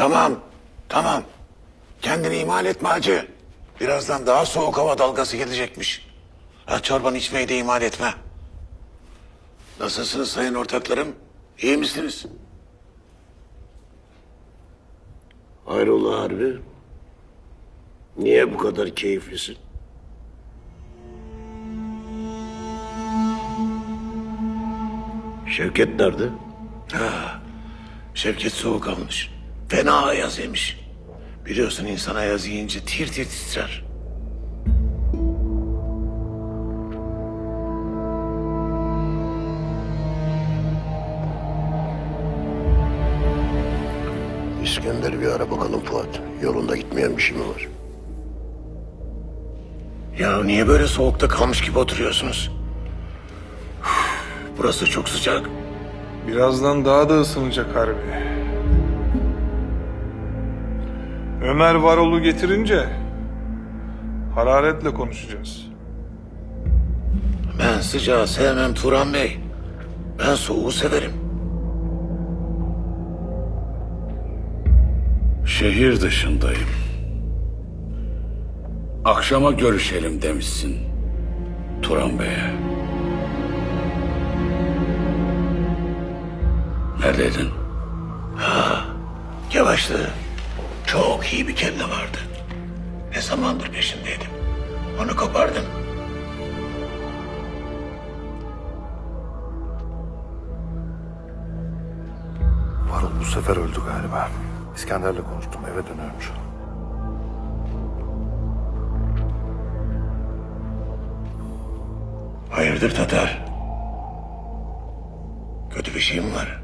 Tamam, tamam. Kendini ihmal etme hacı. Birazdan daha soğuk hava dalgası gelecekmiş. Ha, çorbanı içmeyi de ihmal etme. Nasılsınız sayın ortaklarım? İyi misiniz? Hayrola harbi? Niye bu kadar keyiflisin? Şevket nerede? Şevket soğuk almış. Fena ayaz yemiş. Biliyorsun insan ayaz yiyince tir tir titrer. İskender'i bir ara bakalım Fuat. Yolunda gitmeyen bir şey mi var? Ya niye böyle soğukta kalmış gibi oturuyorsunuz? Burası çok sıcak. Birazdan daha da ısınacak harbi. Ömer Varol'u getirince hararetle konuşacağız. Ben sıcağı sevmem Turan Bey. Ben soğuğu severim. Şehir dışındayım. Akşama görüşelim demişsin Turan Bey'e. Neredeydin? Yavaşlı. Çok iyi bir kelle vardı. Ne zamandır peşindeydim. Onu kopardım. Varol bu sefer öldü galiba. İskender'le konuştum eve dönüyormuş. Hayırdır Tatar? Kötü bir şey mi var?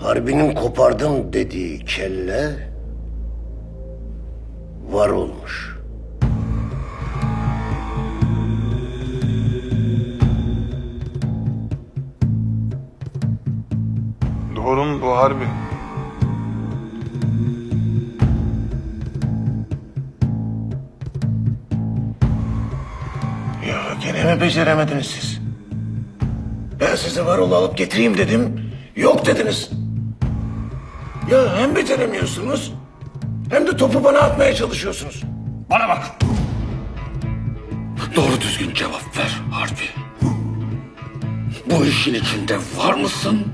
Harbinin kopardım dediği kelle var olmuş. Doğru mu bu harbi? Ya gene mi beceremediniz siz? Ben size varolu alıp getireyim dedim. Yok dediniz. Ya hem beceremiyorsunuz hem de topu bana atmaya çalışıyorsunuz. Bana bak. Doğru düzgün cevap ver Harbi. Bu işin içinde var mısın?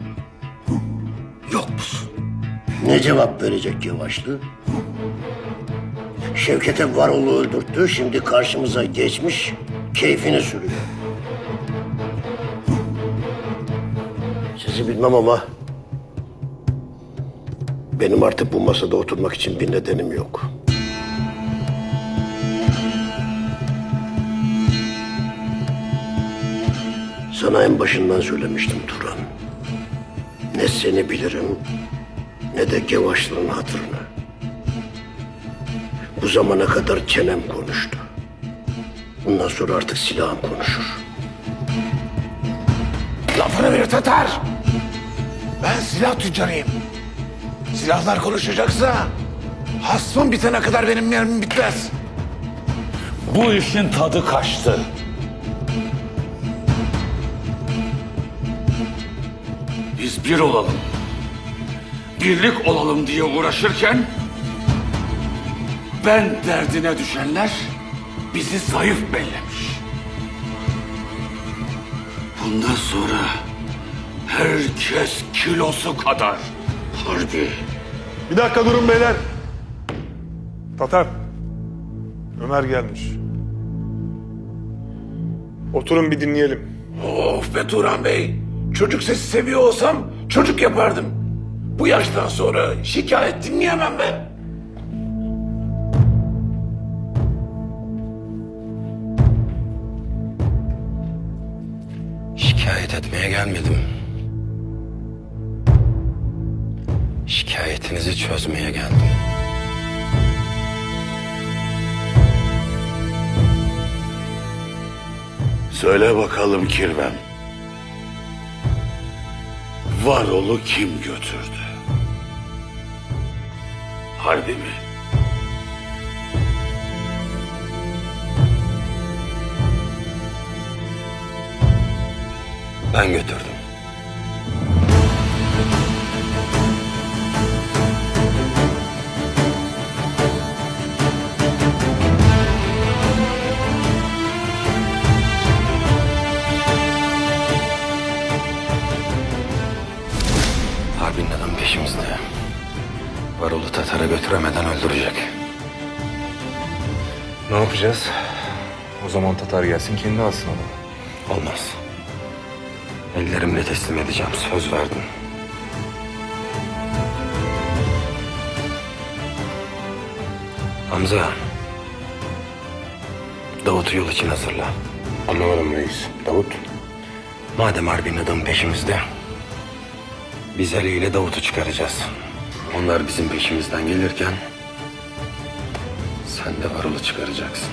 Yok musun? Ne cevap verecek Yavaşlı? Şevket'e Varol'u öldürttü, şimdi karşımıza geçmiş, keyfini sürüyor. Sizi bilmem ama... ...benim artık bu masada oturmak için bir nedenim yok. Sana en başından söylemiştim Turan. Ne seni bilirim, ne de Gevaşlı'nın hatırını. Bu zamana kadar çenem konuştu. Bundan sonra artık silahım konuşur. Lafını bir Tatar. Ben silah tüccarıyım. Silahlar konuşacaksa hasmım bitene kadar benim mermim bitmez. Bu işin tadı kaçtı. Biz bir olalım. Birlik olalım diye uğraşırken ben derdine düşenler bizi zayıf bellemiş. Bundan sonra herkes kilosu kadar harbi. Bir dakika durun beyler. Tatar. Ömer gelmiş. Oturun bir dinleyelim. Of be Turan Bey. Çocuk sesi seviyor olsam çocuk yapardım. Bu yaştan sonra şikayet dinleyemem ben. Şikayet etmeye gelmedim. Şikayetinizi çözmeye geldim. Söyle bakalım Kirvem. Varol'u kim götürdü? Harbi mi? Ben götürdüm. Tatar'a götüremeden öldürecek. Ne yapacağız? O zaman Tatar gelsin kendi alsın adamı. Olmaz. Ellerimle teslim edeceğim. Söz verdim. Hamza. Davut'u yol için hazırla. Anlamadım reis. Davut. Madem Harbi'nin adamı peşimizde, biz Ali ile Davut'u çıkaracağız. Onlar bizim peşimizden gelirken, sen de Varol'u çıkaracaksın.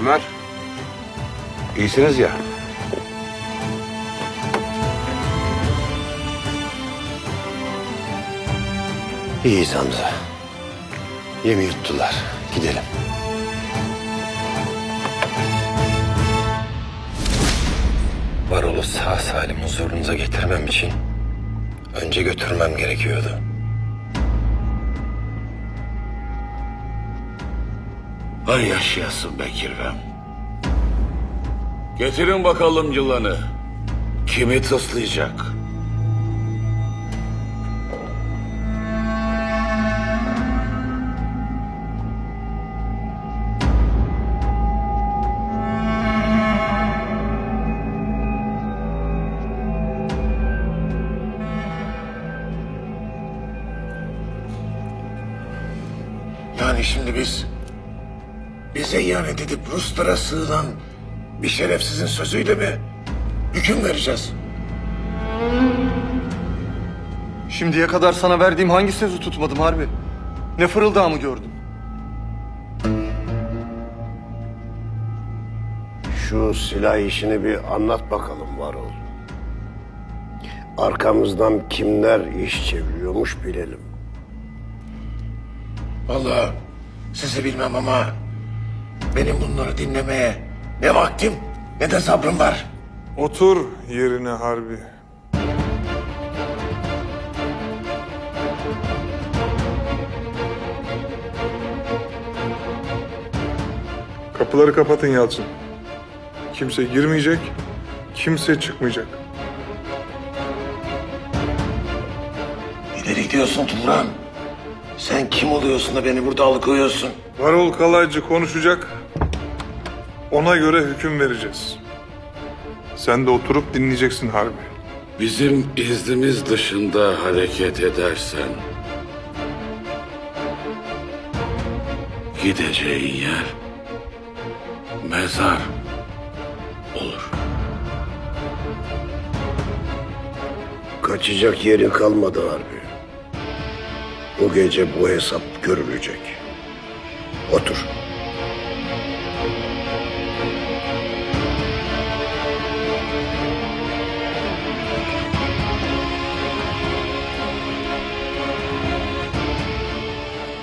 Ömer. İyisiniz ya. İyiyiz Hamza. Yemi yuttular. Gidelim. Sağ salim huzurunuza getirmem için önce götürmem gerekiyordu. Hay yaşayasın Bekir'im. Getirin bakalım yılanı. Kimi tıslayacak? Şimdi biz bize ihanet edip Ruslara sığınan bir şerefsizin sözüyle mi hüküm vereceğiz? Şimdiye kadar sana verdiğim hangi sözü tutmadım harbi? Ne fırıldağımı gördüm? Şu silah işini bir anlat bakalım Varol. Arkamızdan kimler iş çeviriyormuş bilelim. Vallahi sizi bilmem ama benim bunları dinlemeye ne vaktim ne de sabrım var. Otur yerine Harbi. Kapıları kapatın Yalçın. Kimse girmeyecek, kimse çıkmayacak. İleri gidiyorsun Turan. Sen kim oluyorsun da beni burada alıkoyuyorsun? Varol Kalaycı konuşacak. Ona göre hüküm vereceğiz. Sen de oturup dinleyeceksin Harbi. Bizim iznimiz dışında hareket edersen... ...gideceğin yer... ...mezar olur. Kaçacak yerin kalmadı harbi. Bu gece bu hesap görülecek. Otur.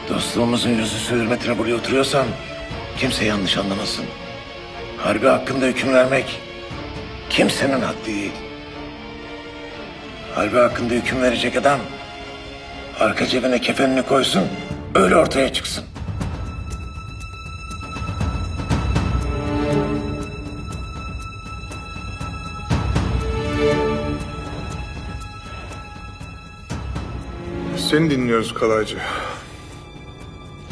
Dostluğumuzun yüzü hürmetine buraya oturuyorsan kimse yanlış anlamasın. Harbi hakkında hüküm vermek kimsenin haddi değil. Harbi hakkında hüküm verecek adam arka cebine kefenini koysun öyle ortaya çıksın. Seni dinliyoruz Kalaycı.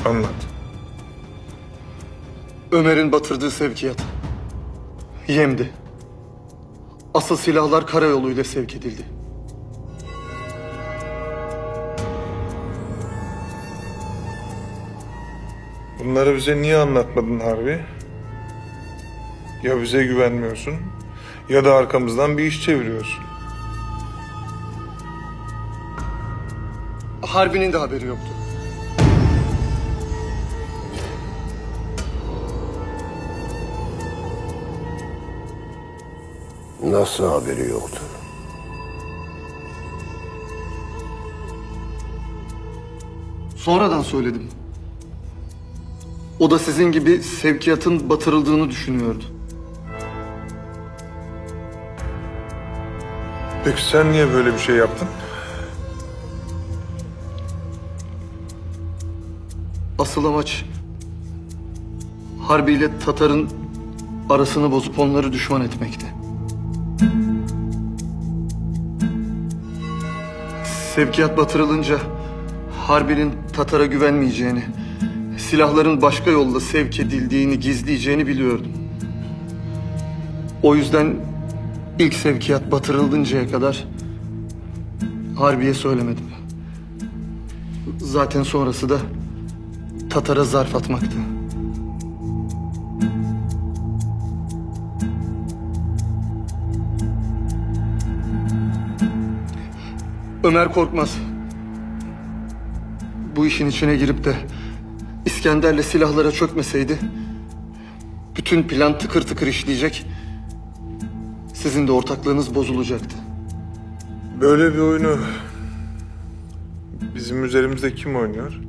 Anlat. Ömer'in batırdığı sevkiyat. Yemdi. Asıl silahlar karayoluyla sevk edildi. Bunları bize niye anlatmadın Harbi? Ya bize güvenmiyorsun ya da arkamızdan bir iş çeviriyorsun. Harbi'nin de haberi yoktu. Nasıl haberi yoktu? Sonradan söyledim. O da sizin gibi sevkiyatın batırıldığını düşünüyordu. Peki sen niye böyle bir şey yaptın? Asıl amaç Harbi ile Tatar'ın arasını bozup onları düşman etmekti. Sevkiyat batırılınca Harbi'nin Tatar'a güvenmeyeceğini, silahların başka yolla sevk edildiğini gizleyeceğini biliyordum. O yüzden ilk sevkiyat batırılıncaya kadar Harbi'ye söylemedim. Zaten sonrası da Tatar'a zarf atmaktı. Ömer Korkmaz. Bu işin içine girip de İskender'le silahlara çökmeseydi bütün plan tıkır tıkır işleyecek. Sizin de ortaklığınız bozulacaktı. Böyle bir oyunu bizim üzerimizde kim oynuyor?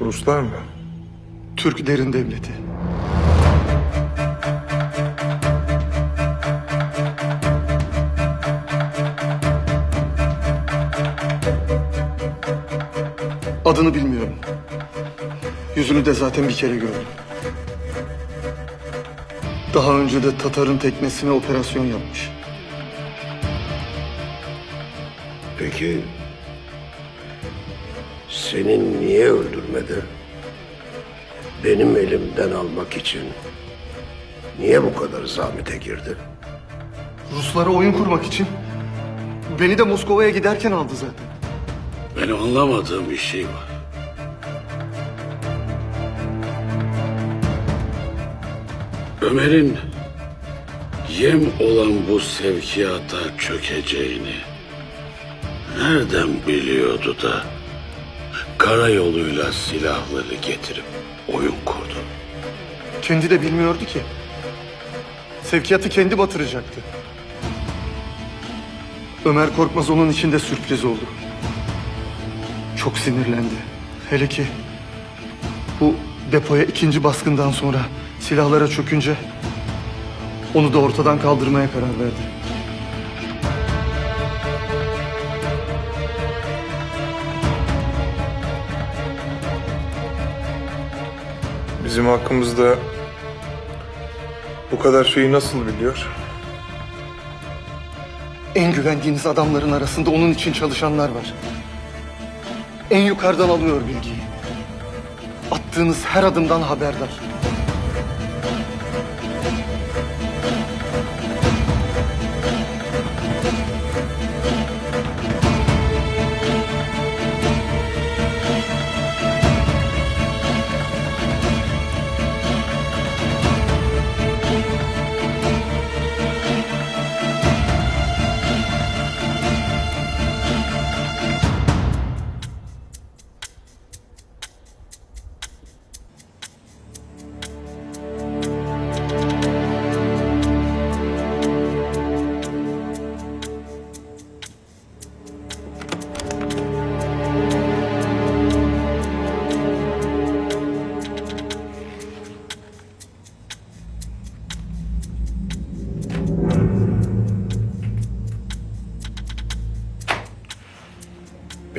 Ruslar mı? Türk derin devleti. Adını bilmiyorum. Yüzünü de zaten bir kere gördüm. Daha önce de Tatar'ın teknesine operasyon yapmış. Peki senin niye öldürmedi? Benim elimden almak için niye bu kadar zahmete girdi? Ruslara oyun kurmak için beni de Moskova'ya giderken aldı zaten. Benim anlamadığım bir şey var. Ömer'in yem olan bu sevkiyata çökeceğini nereden biliyordu da karayoluyla silahları getirip oyun kurdu? Kendi de bilmiyordu ki. Sevkiyatı kendi batıracaktı. Ömer Korkmaz onun için de sürpriz oldu. Çok sinirlendi. Hele ki bu depoya ikinci baskından sonra silahlara çökünce onu da ortadan kaldırmaya karar verdi. Bizim hakkımızda bu kadar şeyi nasıl biliyor? En güvendiğiniz adamların arasında onun için çalışanlar var. En yukarıdan alıyor bilgiyi. Attığınız her adımdan haberdar.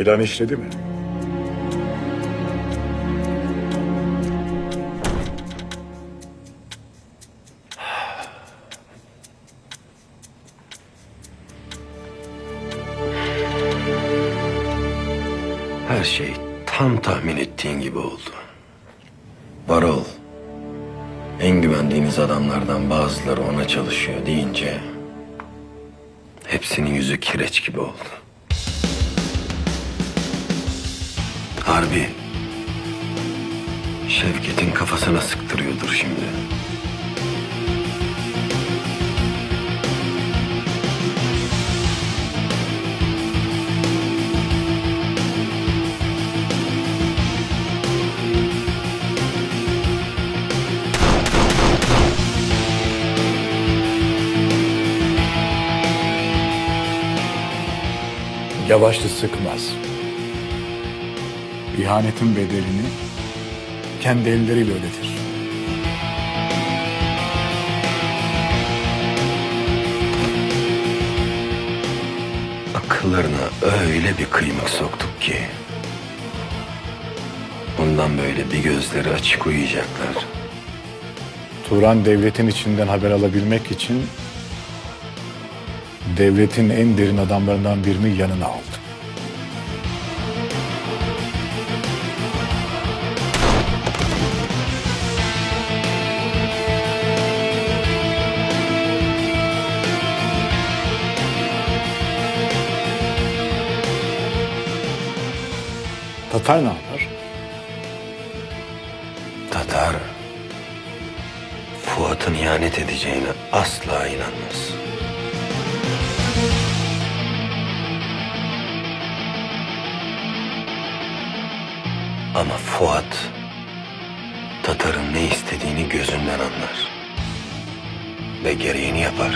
Plan işledi mi? Her şey tam tahmin ettiğin gibi oldu. Varol, en güvendiğiniz adamlardan bazıları ona çalışıyor deyince... ...hepsinin yüzü kireç gibi oldu. Harbi, Şevket'in kafasına sıktırıyordur şimdi. Yavaşlı sıkmaz. İhanetin bedelini kendi elleriyle ödetir. akıllarına öyle bir kıymık soktuk ki. Bundan böyle bir gözleri açık uyuyacaklar. Turan devletin içinden haber alabilmek için devletin en derin adamlarından birini yanına aldı. Tatar ne yapar? Tatar, Fuat'ın ihanet edeceğine asla inanmaz. Ama Fuat, Tatar'ın ne istediğini gözünden anlar. Ve gereğini yapar.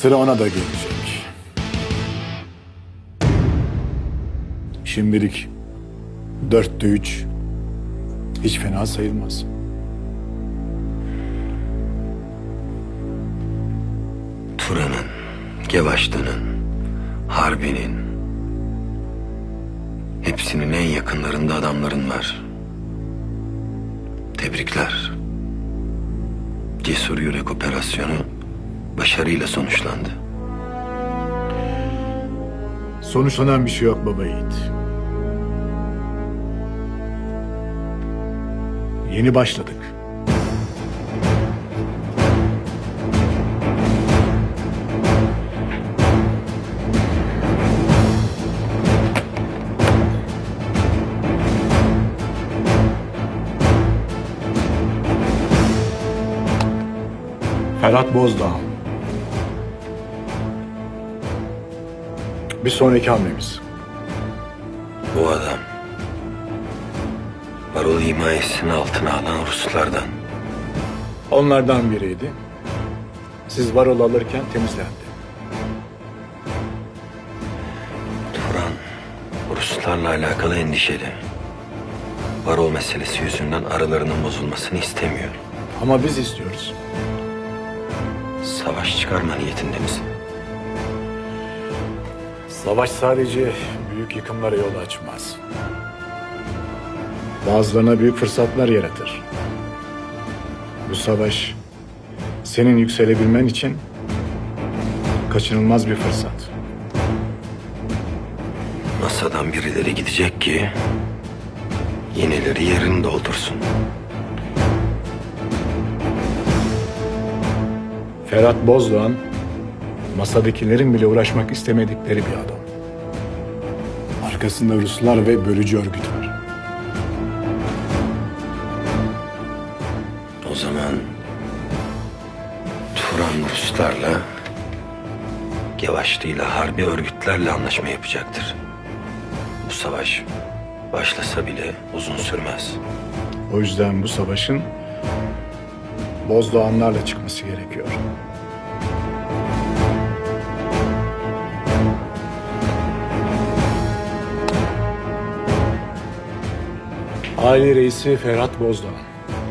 Sıra ona da gelecek. Şimdilik dörtte üç hiç fena sayılmaz. Turan'ın, Gevaşlı'nın, Harbi'nin, hepsinin en yakınlarında adamların var. Tebrikler. Cesur Yürek operasyonu başarıyla sonuçlandı. Sonuçlanan bir şey yok baba yiğit. Yeni başladık. Ferhat Bozdağ. Bir sonraki hamlemiz. Bu adam Barol himayesinin altına alan Ruslardan. Onlardan biriydi. Siz varol alırken temizlendi. Turan Ruslarla alakalı endişeli. Barol meselesi yüzünden aralarının bozulmasını istemiyor. Ama biz istiyoruz. Savaş çıkarma niyetinde misin? Savaş sadece büyük yıkımlara yol açmaz. Bazılarına büyük fırsatlar yaratır. Bu savaş senin yükselebilmen için kaçınılmaz bir fırsat. Masadan birileri gidecek ki yenileri yerini doldursun. Ferhat Bozdoğan masadakilerin bile uğraşmak istemedikleri bir adam. Arkasında Ruslar ve bölücü örgüt var. O zaman Turan Ruslarla Gevaşlı'yla harbi örgütlerle anlaşma yapacaktır. Bu savaş başlasa bile uzun sürmez. O yüzden bu savaşın Bozdoğanlarla çıkması gerekiyor. Aile reisi Ferhat Bozdoğan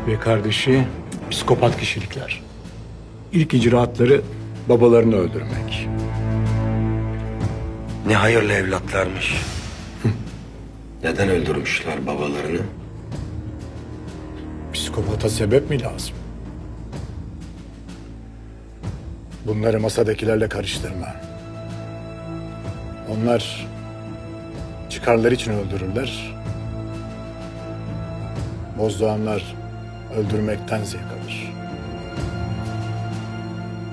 ve kardeşi psikopat kişilikler. İlk icraatları babalarını öldürmek. Ne hayırlı evlatlarmış. Neden öldürmüşler babalarını? Psikopata sebep mi lazım? Bunları masadakilerle karıştırma. Onlar çıkarları için öldürürler. Bozdoğanlar öldürmekten zevk alır.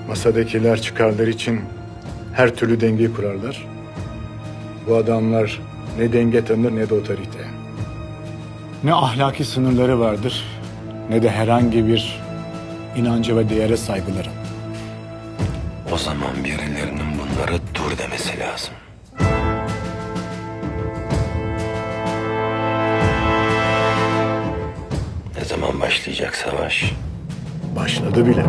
Masadakiler çıkarları için her türlü dengeyi kurarlar. Bu adamlar ne denge tanır ne de otorite. Ne ahlaki sınırları vardır ne de herhangi bir inanca ve değere saygıları. O zaman birilerinin bunlara dur demesi başlayacak savaş? Başladı bile.